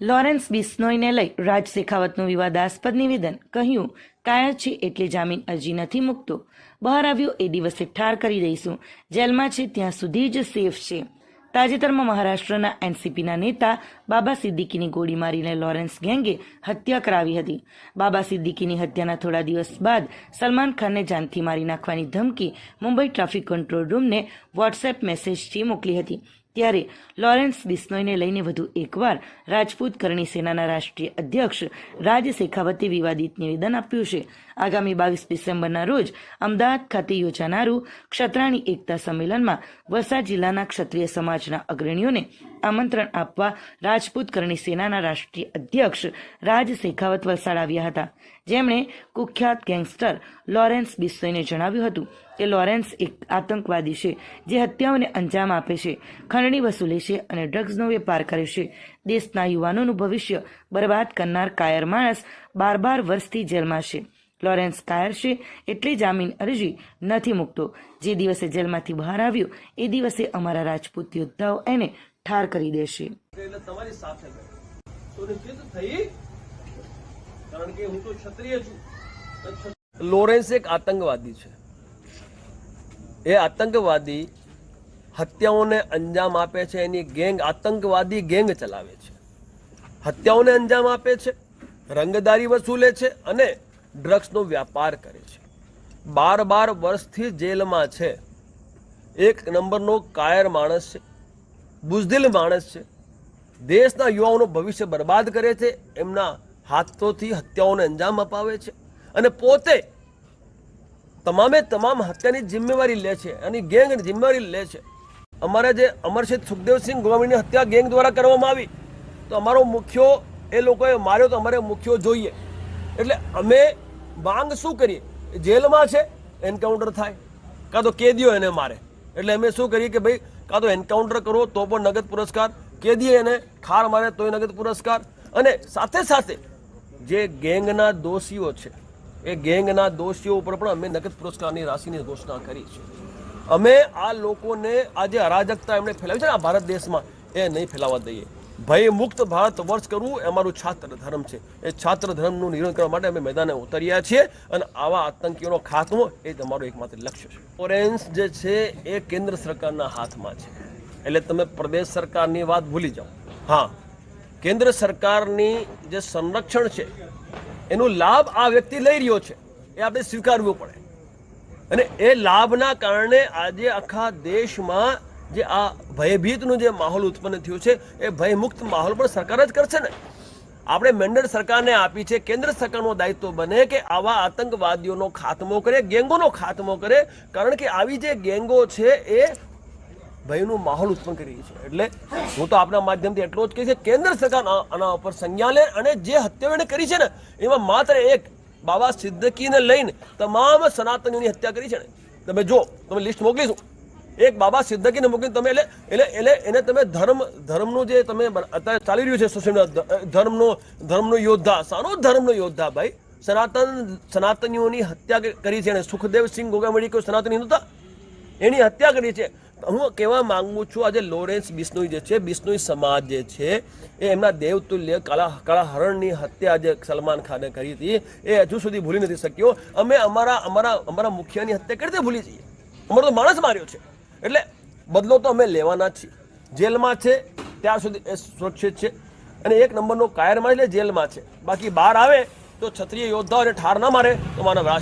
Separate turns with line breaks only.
Lawrence બિસ્નોઈને લઈ રાજ શેખાવતનું વિવાદાસ્પદ નિવેદન કહ્યું, કાયર છે એટલે જામીન અરજી નથી મૂકતો. બહાર આવ્યો એ દિવસે ઠાર કરી દઈશું. જેલમાં છે ત્યાં સુધી જ સેફ છે. તાજેતરમાં મહારાષ્ટ્રના એનસીપીના નેતા બાબા સિદ્દીકીની ગોળી મારીને લોરેન્સ ગેંગે હત્યા કરાવી હતી. બાબા સિદ્દીકીની હત્યાના થોડા દિવસ બાદ સલમાન ખાનને જાનથી મારી નાખવાની ધમકી મુંબઈ ટ્રાફિક કંટ્રોલ રૂમને વોટ્સએપ મેસેજથી મોકલી હતી. ત્યારે લોરેન્સ બિસ્નોઈને લઈને વધુ એકવાર રાજપૂત કરણી સેનાના રાષ્ટ્રીય અધ્યક્ષ રાજ શેખાવતે વિવાદિત નિવેદન આપ્યું છે. આગામી બાવીસ ડિસેમ્બરના રોજ અમદાવાદ ખાતે યોજાનારું ક્ષત્રાણી એકતા સંમેલનમાં વલસાડ જિલ્લાના ક્ષત્રિય સમાજના અગ્રણીઓને આમંત્રણ આપવા રાજપૂત કરણી સેનાના રાષ્ટ્રીય અધ્યક્ષ રાજ શેખાવત વલસાડ આવ્યા હતા. જેમણે કુખ્યાત ગેંગસ્ટર લોરેન્સ બિસ્સોઈને જણાવ્યું હતું કે લોરેન્સ એક આતંકવાદી છે, જે હત્યાઓને અંજામ આપે છે, ખંડણી વસૂલે છે અને ડ્રગ્સનો વેપાર કરે છે. દેશના યુવાનોનું ભવિષ્ય બરબાદ કરનાર કાયર માણસ બાર બાર વર્ષથી જેલમાં છે. લોરેન્સ કાયર છે એટલે જામીન અરજી નથી મૂકતો. જે દિવસે જેલમાંથી બહાર આવ્યો, એ દિવસે અમારા રાજપૂત યોદ્ધાઓ એને ઠાર કરી દેશે.
એટલે તમારી સાથે સુનિશ્ચિત થઈ? કારણ કે હું તો ક્ષત્રિય છું. લોરેન્સ એક આતંકવાદી છે. એ આતંકવાદી હત્યાઓને અંજામ આપે છે એની ગેંગ આતંકવાદી ગેંગ ચલાવે છે. હત્યાઓને અંજામ આપે છે રંગદારી વસૂલે છે અને ડ્રગ્સનો વ્યાપાર કરે છે. બાર બાર વર્ષથી જેલમાં છે. એક નંબરનો કાયર માણસ છે. બુઝદિલ માણસ છે. દેશના યુવાઓનું ભવિષ્ય બરબાદ કરે છે, એમના હાથોથી હત્યાઓને અંજામ અપાવે છે અને પોતે તમામે તમામ હત્યાની જિમ્મેવારી લે છે અને ગેંગની જિમ્મેવારી લે છે. અમારે જે અમરસિંહ સુખદેવસિંહ ગોવામીની હત્યા ગેંગ દ્વારા કરવામાં આવી, તો અમારો મુખ્યો એ લોકોએ માર્યો તો અમારે મુખ્યો જોઈએ. એટલે અમે માંગ શું કરીએ? જેલમાં છે, એન્કાઉન્ટર થાય. કાં તો કેદીઓ એને મારે. એટલે અમે શું કરીએ કે ભાઈ, કાં તો એન્કાઉન્ટર કરો, તો પણ નગદ પુરસ્કાર કેદીએ એને ઠાર મારે તોય નગદ પુરસ્કાર. અને સાથે સાથે જે ગેંગના દોષીઓ છે, એ ગેંગના દોષીઓ ઉપર પણ અમે નગદ પુરસ્કારની રાશિની ઘોષણા કરી છે. અમે આ લોકોને આ જે અરાજકતા એમણે ફેલાવી છે ને, આ ભારત દેશમાં, એ નહીં ફેલાવા દઈએ. ભય મુક્ત ભારત વર્ષ કરવું એ અમારું છાત્ર ધર્મ છે. એ છાત્ર ધર્મનું નિર્ણય કરવા માટે અમે મેદાને ઉતર્યા છીએ અને આવા આતંકીઓનો ખાતમો એ જ અમારું એકમાત્ર લક્ષ્ય છે. ઓરેન્સ જે છે એ કેન્દ્ર સરકારના હાથમાં છે. એટલે તમે પ્રદેશ સરકારની વાત ભૂલી જાઓ. હા, કેન્દ્ર સરકારની જે સંરક્ષણ છે, એનો લાભ આ વ્યક્તિ લઈ રહ્યો છે. એ આપણે સ્વીકારવું પડે. અને એ લાભના કારણે આજે આખા દેશમાં જે આ ભયભીતનું જે માહોલ ઉત્પન્ન થયું છે, એ ભયમુક્ત માહોલ પણ સરકાર જ કરશે ને? આપણે મેન્ડેટ સરકારને આપી છે, કેન્દ્ર સરકારનો દાયિત્વ બને કે આવા આતંકવાદીઓનો ખાતમો કરે, ગેંગોનો ખાતમો કરે, કારણ કે આવી જે ગેંગો છે, એ ભયનું માહોલ ઉત્પન્ન કરી રહી છે. એટલે હું તો આપના માધ્યમથી એટલો જ કહીશ કે કેન્દ્ર સરકાર આના ઉપર સંજ્ઞા લે અને જે હત્યાઓ એણે કરી છે ને, એમાં માત્ર એક બાબા સિદ્દકીને લઈને તમામ સનાતનીઓની હત્યા કરી છે ને. તમે જો તમે લિસ્ટ મોકલીશું એક બાબા સિદ્દકીને મૂકીને તમે એટલે એટલે એટલે એને તમે ધર્મ, ધર્મનું જે તમે અત્યારે ચાલી રહ્યું છે સોશિયલ ધર્મનો ધર્મનો યોદ્ધા સાનો ધર્મનો યોદ્ધા ભાઈ. સનાતન, સનાતનીઓની હત્યા કરી છે અને સુખદેવસિંહ ગોગામડી કોઈ સનાતની નહોતા? એની હત્યા કરી છે. હું કહેવા માંગુ છું, આજે લોરેન્સ બિશ્નોઈ જે છે બિશ્નોઈ સમાજ જે છે, એ એમના દેવતુલ્ય કાળા કાળા હરણની હત્યા જે સલમાન ખાને કરી હતી. એ હજુ સુધી ભૂલી નથી શક્યો. અમે અમારા અમારા અમારા મુખિયાની હત્યા કરી રીતે ભૂલી જઈએ? અમારો તો માણસ માર્યો છે. એટલે બદલો તો અમે લેવાના છીએ. જેલમાં છે, ત્યાં સુધી એ સુરક્ષિત છે. અને એક નંબરનો કાયરમાં એટલે જેલમાં છે. બાકી બહાર આવે તો ક્ષત્રિય યોદ્ધાઓને ઠાર ના મારે, તો માનવ રાષ્ટ્ર